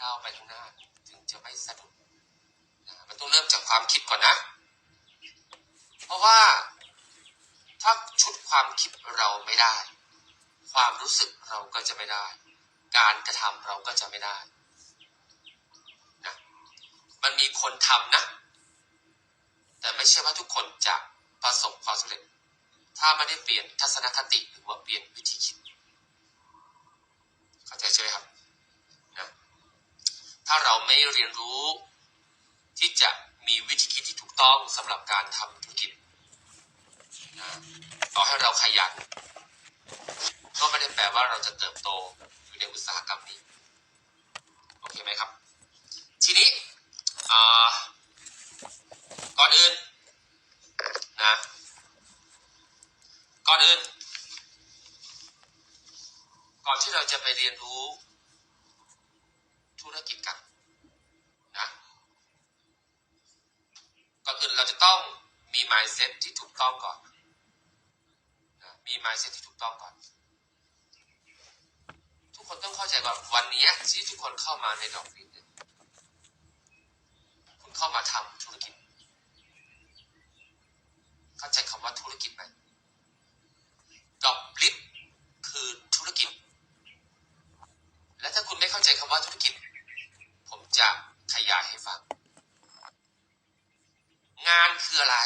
ก้าวไปข้างหน้าถึงจะไม่สะดุดนะมันต้องเริ่มจากความคิดก่อนนะ เพราะว่าถ้าชุดความคิดเราไม่ได้ ความรู้สึกเราก็จะไม่ได้ การกระทำเราก็จะไม่ได้นะมันมีคนทำนะ แต่ไม่ใช่ว่าทุกคนจะประสบความสำเร็จ ถ้าไม่ได้เปลี่ยนทัศนคติหรือว่าเปลี่ยนวิธีคิด เข้าใจใช่ไหมครับ ถ้าเราไม่เรียนรู้ ที่จะมีวิธีคิดที่ถูกต้องสำหรับการทำธุรกิจนะต่อให้เราขยัน ก็ไม่ได้แปลว่าเราจะเติบโตอยู่ในอุตสาหกรรมนี้ โอเคไหมครับ ทีนี้ก่อนอื่นนะก่อนอื่น ก่อนที่เราจะไปเรียนรู้ ธุรกิจกันนะก่อนอื่นเราจะต้องมี mindset ที่ถูกต้องก่อนนะมี mindset ที่ถูกต้องก่อน ทุกคนต้องเข้าใจก่อนวันนี้ที่ทุกคนเข้ามาในดอกฟินเนี่ยคุณเข้ามาทำธุรกิจ เข้าใจคำว่าธุรกิจไหมดอกลิฟคือธุรกิจ และถ้าคุณไม่เข้าใจคำว่าธุรกิจ ผมจะขยายให้ฟัง งานคืออะไร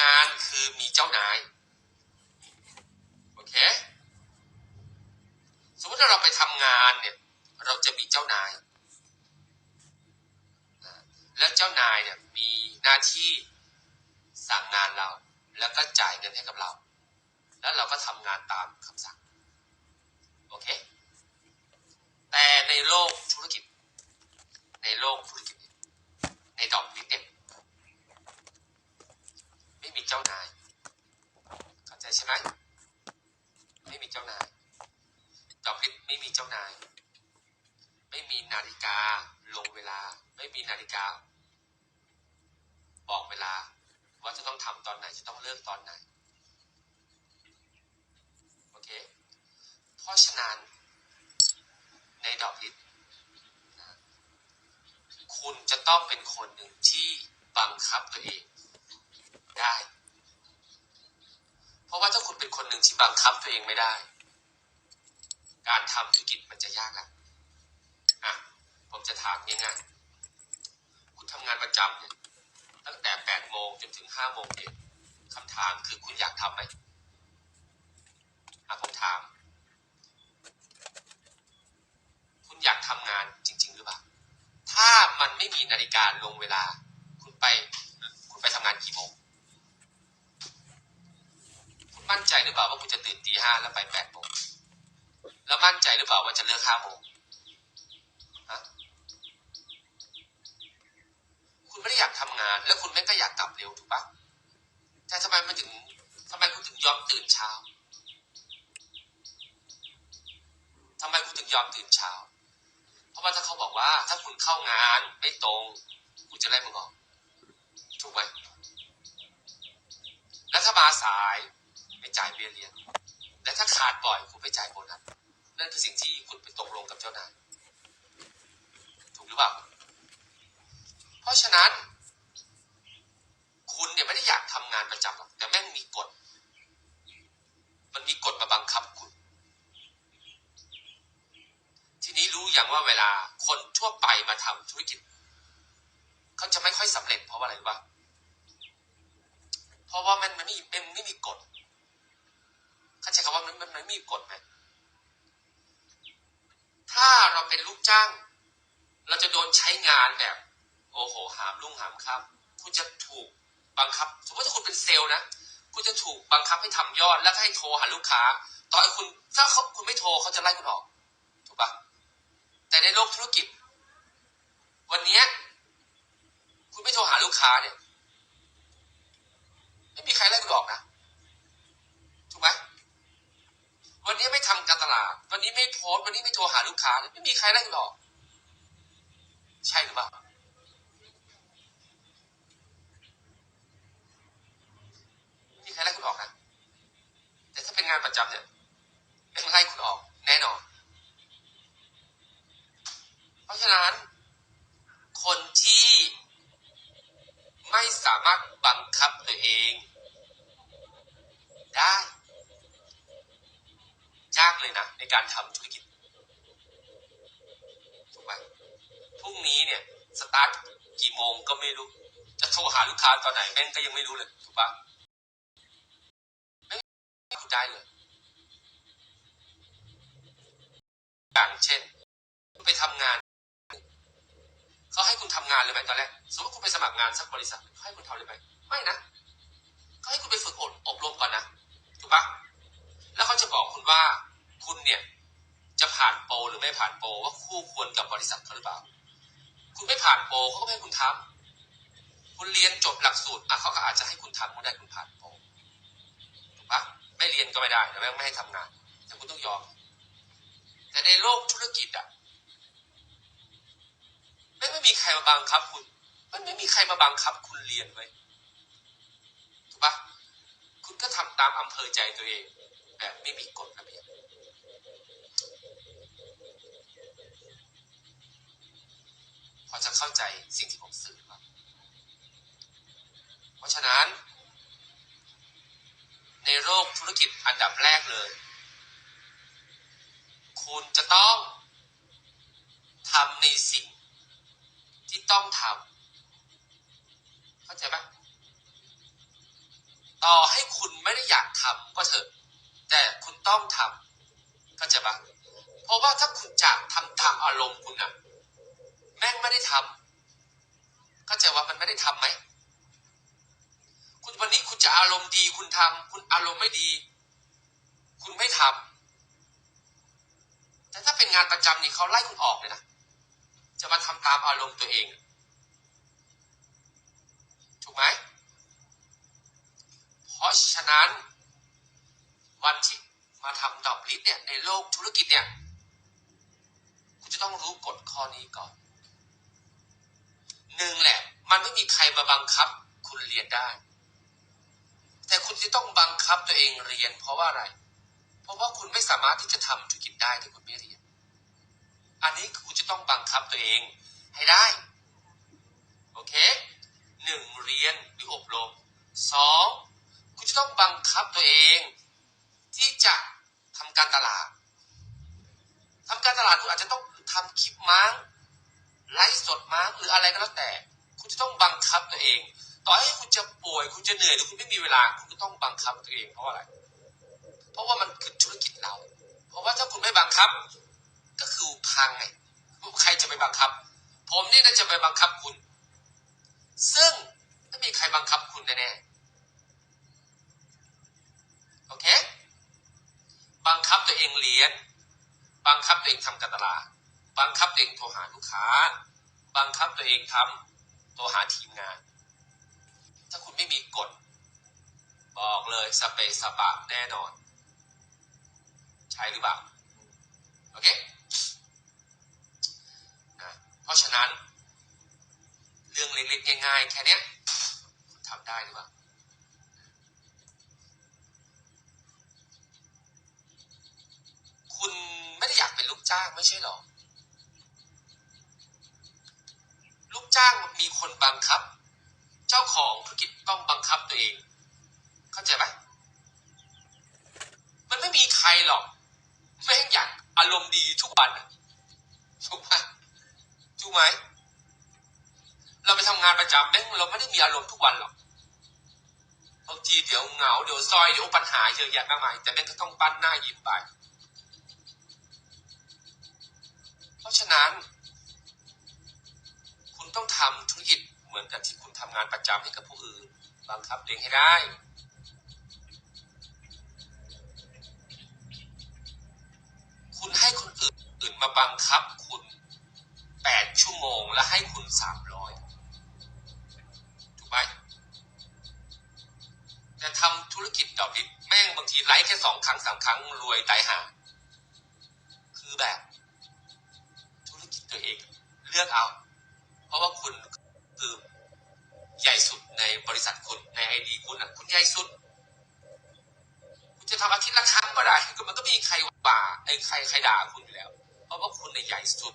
งานคือมีเจ้านาย โอเค สมมติว่าเราไปทำงานเนี่ย เราจะมีเจ้านาย แล้วเจ้านายเนี่ยมีหน้าที่สั่งงานเรา แล้วก็จ่ายเงินให้กับเรา แล้วเราก็ทำงานตามคำสั่ง โอเค แต่ในโลกธุรกิจ ในโลกธุรกิจ ในดอกบิสเนสไม่มีเจ้านายเข้าใจใช่ไหมไม่มีเจ้านายดอกลิฟไม่มีเจ้านาย ไม่มีนาฬิกาลงเวลา ไม่มีนาฬิกา บอกเวลา ว่าจะต้องทำตอนไหนจะต้องเลิกตอนไหนโอเคเพราะฉะนั้น ในดอกลิฟนะคุณจะต้องเป็นคนหนึ่งที่บังคับตัวเองได้ เพราะว่าถ้าคุณเป็นคนหนึ่งที่บังคับตัวเองไม่ได้ การทำธุรกิจมันจะยากละอะ ผมจะถามง่ายๆ คุณทำงานประจำเนี่ยตั้งแต่แปดโมงจนถึงห้าโมงเย็นคำถามคือคุณอยากทำไหมอะผมถาม คุณอยากทำงานจริง ๆ หรือเปล่า ถ้ามันไม่มีนาฬิกาลงเวลา คุณไป คุณไปทำงานกี่โมง คุณมั่นใจหรือเปล่าว่าคุณจะตื่นตีห้าแล้วไปแปดโมง แล้วมั่นใจหรือเปล่าว่าจะเลิกห้าโมงฮะคุณไม่ได้อยากทำงาน แล้วคุณไม่ก็อยากกลับเร็วถูกปะแต่ทำไมมันถึงทำไมคุณถึงยอมตื่นเช้าทำไมคุณถึงยอมตื่นเช้า เพราะว่าถ้าเขาบอกว่า ถ้าคุณเข้างานไม่ตรงคุณจะไล่มึงออกถูกไหมแล้วถ้ามาสายไม่จ่ายเบี้ยเลี้ยงและถ้าขาดบ่อยคุณไปจ่ายโบนัสนั่นคือสิ่งที่คุณไปตกลงกับเจ้านายถูกหรือเปล่า เพราะฉะนั้น คุณเนี่ยไม่ได้อยากทำงานประจำหรอกแต่แม่งมีกฎ มันมีกฎมาบังคับคุณ ที นี้รู้อย่างว่าเวลาคนทั่วไปมาทำธุรกิจเขาจะไม่ค่อยสำเร็จเพราะว่าอะไรรู้ปะเพราะว่ามันมันไม่มันไม่มีกฎเข้าใจคำว่ามันมันไม่มีกฎไหมถ้าเราเป็นลูกจ้าง เราจะโดนใช้งานแบบ โอ้โห หามรุ่งหามค่ำคุณจะถูกบังคับ สมมติถ้าคุณเป็นเซลล์นะคุณจะถูกบังคับให้ทำยอดแล้วให้โทรหาลูกค้า ต่อให้คุณถ้าเขาคุณไม่โทรเขาจะไล่คุณออกถูกปะ แต่ในโลกธุรกิจ วันนี้คุณไม่โทรหาลูกค้าเนี่ย ไม่มีใครไล่คุณออกนะ ถูกไหมวันนี้ไม่ทำการตลาด วันนี้ไม่โพสต์วันนี้ไม่โทรหาลูกค้าเลยไม่มีใครไล่คุณออก ใช่หรือเปล่าไม่มีใครไล่คุณออกนะแต่ถ้าเป็นงานประจำเนี่ยเป็นไล่คุณออก แน่นอน ราะฉะนั้น คนที่ไม่สามารถบังคับตัวเอง ได้ยากเลยนะในการทำธุรกิจถูกไหมพรุ่งนี้เนี่ยสตาร์ทกี่โมงก็ไม่รู้ จะโทรหาลูกค้าตอนไหนแม่งก็ยังไม่รู้เลยถูกปะไม่ได้เลย อย่างเช่น ไปทำงาน เขาให้คุณทำงานเลยไหมตอนแรกสมมติคุณไปสมัครงานสักบริษัทเขาให้คุณทำเลยไหมไม่นะเขาให้คุณไปฝึกอบอบรมก่อนนะถูกปะแล้วเขาจะบอกคุณว่าคุณเนี่ยจะผ่านโปรหรือไม่ผ่านโปรว่าคู่ควรกับบริษัทเขาหรือเปล่า คุณไม่ผ่านโปรเขาก็ไม่ให้คุณทำคุณเรียนจบหลักสูตรอะเขาก็อาจจะให้คุณทำก็ได้คุณผ่านโปรถูกปะไม่เรียนก็ไม่ได้แต่ไม่ให้ทำงาน แต่คุณต้องยอม แต่ในโลกธุรกิจอะ ม่ไม่มีใครมาบังคับคุณ มันไม่มีใครมาบังคับคุณเรียนไว้ยถูกปะคุณก็ทำตามอำเภอใจตัวเอง แบบไม่มีกฎระเบียบพอจะเข้าใจสิ่งที่ผมสื่อครับเพราะฉะนั้น ในโลกธุรกิจอันดับแรกเลย คุณจะต้องทำในสิ่ง ที่ต้องทำเข้าใจไหมต่อให้คุณไม่ได้อยากทำก็เถอะ แต่คุณต้องทำเข้าใจปะเพราะว่าถ้าคุณจะทำตามอารมณ์คุณอะแม่งไม่ได้ทำเข้าใจว่ามันไม่ได้ทำไหมคุณวันนี้คุณจะอารมณ์ดีคุณทำคุณอารมณ์ไม่ดี คุณไม่ทำแต่ถ้าเป็นงานประจำนี่เขาไล่คุณออกเลยนะ จะมาทำตามอารมณ์ตัวเอง ถูกไหม เพราะฉะนั้น วันที่มาทำดอกลิสเนี่ยในโลกธุรกิจเนี่ย คุณจะต้องรู้กฎข้อนี้ก่อนหนึ่งแหละ มันไม่มีใครมาบังคับ คุณเรียนได้ แต่คุณจะต้องบังคับตัวเองเรียน เพราะว่าอะไร เพราะว่าคุณไม่สามารถที่จะทำธุรกิจได้ถ้าคุณไม่เรียน อันนี้คุณจะต้องบังคับตัวเองให้ได้ โอเคหนึ่งเรียนหรืออบรมสองคุณจะต้องบังคับตัวเอง ที่จะทำการตลาดทำการตลาดคุณอาจจะต้องทำคลิปมั้งไลฟ์สดมั้งหรืออะไรก็แล้วแต่ คุณจะต้องบังคับตัวเอง ต่อให้คุณจะป่วย คุณจะเหนื่อยหรือคุณไม่มีเวลา คุณก็ต้องบังคับตัวเองเพราะอะไร เพราะว่ามันคือธุรกิจเรา เพราะว่าถ้าคุณไม่บังคับ ก็คือพังไงใครจะไปบังคับ ผมนี่น่าจะไปบังคับคุณ ซึ่งไม่มีใครบังคับคุณแน่ๆโอเค บังคับตัวเองเรียน บังคับตัวเองทำการตลาดบังคับตัวเองโทรหาลูกค้า บังคับตัวเองทำโทรหาทีมงาน ถ้าคุณไม่มีกฎ บอกเลยสเปซสปะแน่นอน ใช่หรือเปล่า โอเค เพราะฉะนั้น เรื่องเล็กๆง่ายๆ แค่นี้คุณทำได้หรือเปล่าคุณไม่ได้อยากเป็นลูกจ้างไม่ใช่หรอ ลูกจ้างมีคนบังคับ เจ้าของธุรกิจต้องบังคับตัวเอง เข้าใจไหมมันไม่มีใครหรอกแม่งอยากอารมณ์ดีทุกวันอะถูกไหม ถูกไหม เราไปทำงานประจำแม่งเราไม่ได้มีอารมณ์ทุกวันหรอกบางทีเดี๋ยวเหงาเดี๋ยวซอยเดี๋ยวปัญหาเยอะแยะมากมายแต่แม่งก็ต้องปั้นหน้ายิ้มไป เพราะฉะนั้น คุณต้องทำธุรกิจเหมือนกับที่คุณทำงานประจำให้กับผู้อื่นบังคับตัวเองให้ได้คุณให้คนอื่นมาบังคับคุณ แปดชั่วโมงแล้วให้คุณสามร้อยถูกไหมแต่ทำธุรกิจดอกดิบแม่งบางทีไลฟ์แค่สองครั้งสามครั้งรวยตายห่าคือแบบ ธุรกิจตัวเองเลือกเอา เพราะว่าคุณคือใหญ่สุดในบริษัทคุณในไอดีคุณอะคุณใหญ่สุด คุณจะทำอาทิตย์ละครั้งก็ได้ก็มันก็มีใครว่าไอ้ใครใครด่าคุณอยู่แล้ว เพราะว่าคุณเนี่ยใหญ่สุด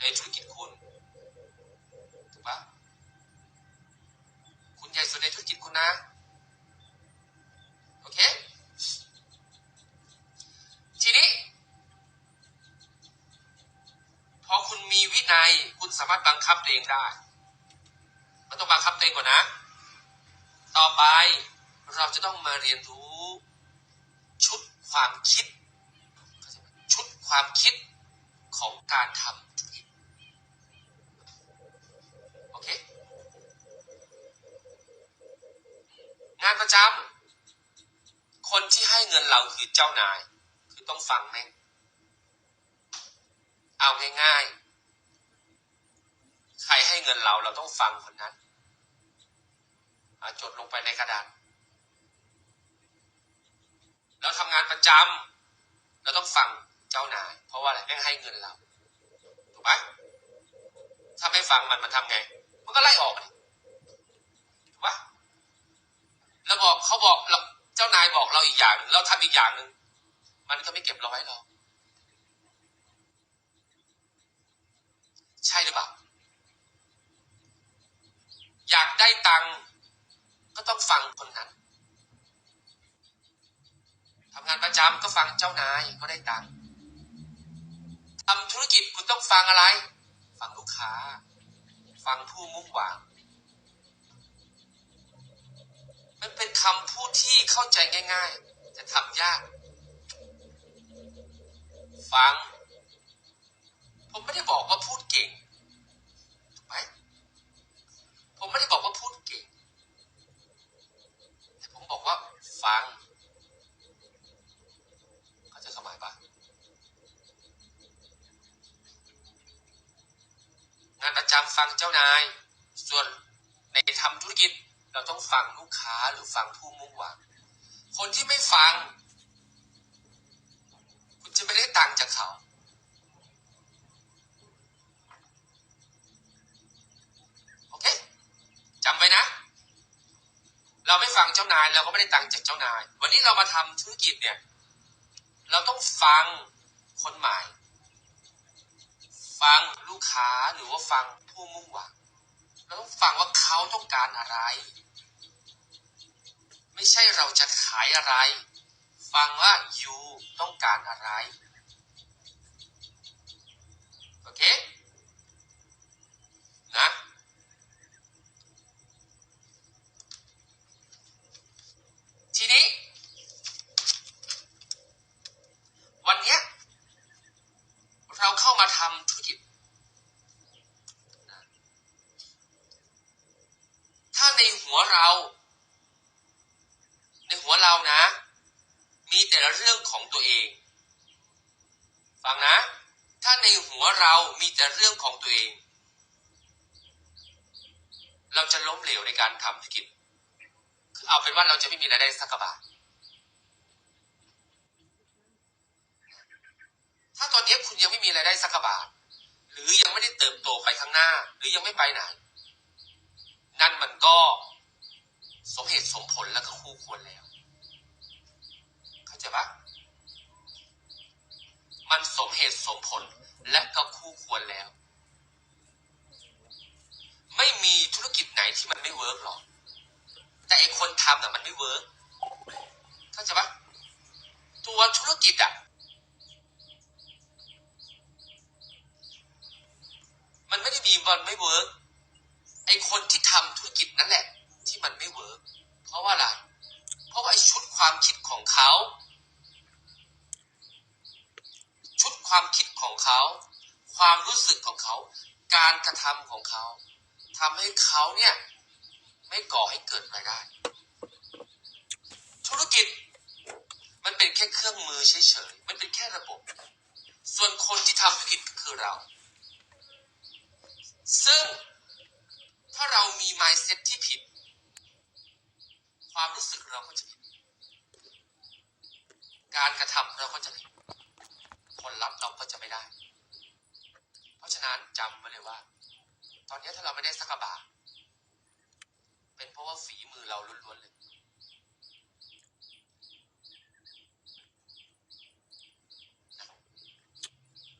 ในธุรกิจคุณถูกปะคุณใหญ่สุดในธุรกิจคุณนะ โอเค ทีนี้ พอคุณมีวินัย คุณสามารถบังคับตัวเองได้ มันต้องบังคับตัวเองก่อนนะ ต่อไปเราจะต้องมาเรียนรู้ชุดความคิด ชุดความคิดของการทำ งานประจำคนที่ให้เงินเราคือเจ้านาย คือต้องฟังแม่งเอาง่ายๆ ใครให้เงินเราเราต้องฟังคนนั้นจดลงไปในกระดาษเราทำงานประจำเราต้องฟังเจ้านาย เพราะว่าอะไรแม่งให้เงินเรา ถูกไหมถ้าไม่ฟังมันมันทำไง มันก็ไล่ออกเลยถูกปะ แล้วบอกเขาบอกเราเจ้านายบอกเราอีกอย่างหนึ่งเราทำอีกอย่างหนึ่งมันก็ไม่เก็บเราไว้หรอกใช่หรือเปล่าอยากได้ตังค์ก็ต้องฟังคนนั้นทำงานประจำก็ฟังเจ้านายก็ได้ตังค์ทำธุรกิจคุณต้องฟังอะไร ฟังลูกค้า ฟังผู้มุ่งหวัง มันเป็นคำพูดที่เข้าใจง่าย ๆ แต่ทำยาก ฟัง ผมไม่ได้บอกว่าพูดเก่งถูกไหมผมไม่ได้บอกว่าพูดเก่ง แต่ผมบอกว่า ฟังเขาใจะสมัยปะงานประจำฟังเจ้านาย ส่วนในทำธุรกิจ เราต้องฟังลูกค้าหรือฟังผู้มุ่งหวัง คนที่ไม่ฟัง คุณจะไม่ได้ตังค์จากเขา โอเคจำไว้นะ เราไม่ฟังเจ้านายเราก็ไม่ได้ตังค์จากเจ้านาย วันนี้เรามาทำธุรกิจเนี่ย เราต้องฟังคนใหม่ ฟังลูกค้าหรือว่าฟังผู้มุ่งหวังเราต้องฟังว่าเขาต้องการอะไร ไม่ใช่เราจะขายอะไร ฟังว่า you ต้องการอะไร โอเค นะ ทีนี้ วันเนี้ยเราเข้ามาทำธุรกิจถ้าในหัวเรา หัวเรานะ มีแต่ละเรื่องของตัวเอง ฟังนะ ถ้าในหัวเรามีแต่เรื่องของตัวเอง เราจะล้มเหลวในการทำธุรกิจคือเอาเป็นว่าเราจะไม่มีรายได้สักกะบาทถ้าตอนนี้คุณยังไม่มีรายได้สักกะบาท หรือยังไม่ได้เติบโตไปข้างหน้า หรือยังไม่ไปไหน นั่นมันก็สมเหตุสมผลและก็คู่ควรแล้ว ช่ปะมันสมเหตุสมผลและก็คู่ควรแล้ว ไม่มีธุรกิจไหนที่มันไม่เวิร์กหรอก แต่ไอคนทำน่ะมันไม่เวิร์กเข้าใจปะตัวธุรกิจอะ มันไม่ได้มีมันไม่เวิร์กไอคนที่ทำธุรกิจนั่นแหละ ที่มันไม่เวิร์กเพราะว่าอะไร เพราะว่าไอชุดความคิดของเขา ชุดความคิดของเขา ความรู้สึกของเขา การกระทำของเขาทำให้เขาเนี่ยไม่ก่อให้เกิดรายได้ ธุรกิจ มันเป็นแค่เครื่องมือเฉยๆ มันเป็นแค่ระบบ ส่วนคนที่ทำธุรกิจคือเรา ซึ่งถ้าเรามี mindset ที่ผิด ความรู้สึกเราก็จะผิด การกระทำเราก็จะผิด ผลลัพธ์เราก็จะไม่ได้ ราะฉะนั้นจำไว้เลยว่า ตอนนี้ถ้าเราไม่ได้สักกะบาทเป็นเพราะว่าฝีมือเราล้วนๆเลย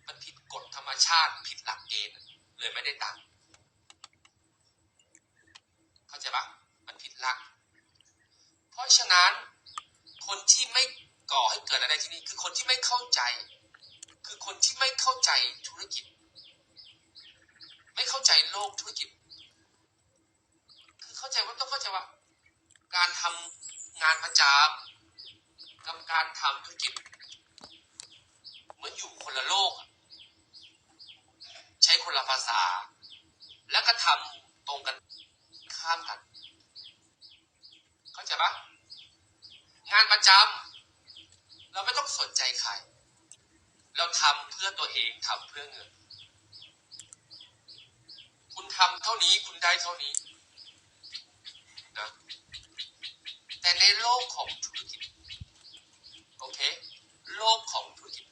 มันผิดกฎธรรมชาติผิดหลักเกณฑ์เลยไม่ได้ตังค์เข้าใจปะมันผิดหลัก เพราะฉะนั้นคนที่ไม่ก่อให้เกิดอะไรที่นี่คือคนที่ไม่เข้าใจ คือคนที่ไม่เข้าใจธุรกิจ ไม่เข้าใจโลกธุรกิจ คือเข้าใจว่าต้องเข้าใจว่า การทำงานประจำกับการทำธุรกิจ เหมือนอยู่คนละโลก ใช้คนละภาษา แล้วก็ทำตรงกันข้ามกัน เข้าใจปะงานประจำเราไม่ต้องสนใจใคร เราทำเพื่อตัวเองทำเพื่อเงิน คุณทำเท่านี้คุณได้เท่านี้นะแต่ในโลกของธุรกิจโอเค โลกของธุรกิจ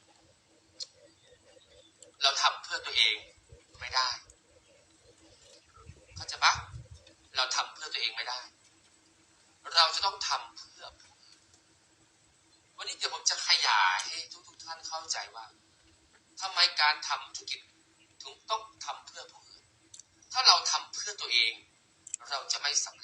เราทำเพื่อตัวเองไม่ได้เข้าใจปะเราทำเพื่อตัวเองไม่ได้ เราจะต้องทำเพื่อ วันนี้เดี๋ยวผมจะขยายให้ทุกๆท่านเข้าใจว่าทำไมการทำธุรกิจถึงต้อง เอผู้อื่นถ้าเราทำเพื่อตัวเอง เราจะไม่สำเร็จ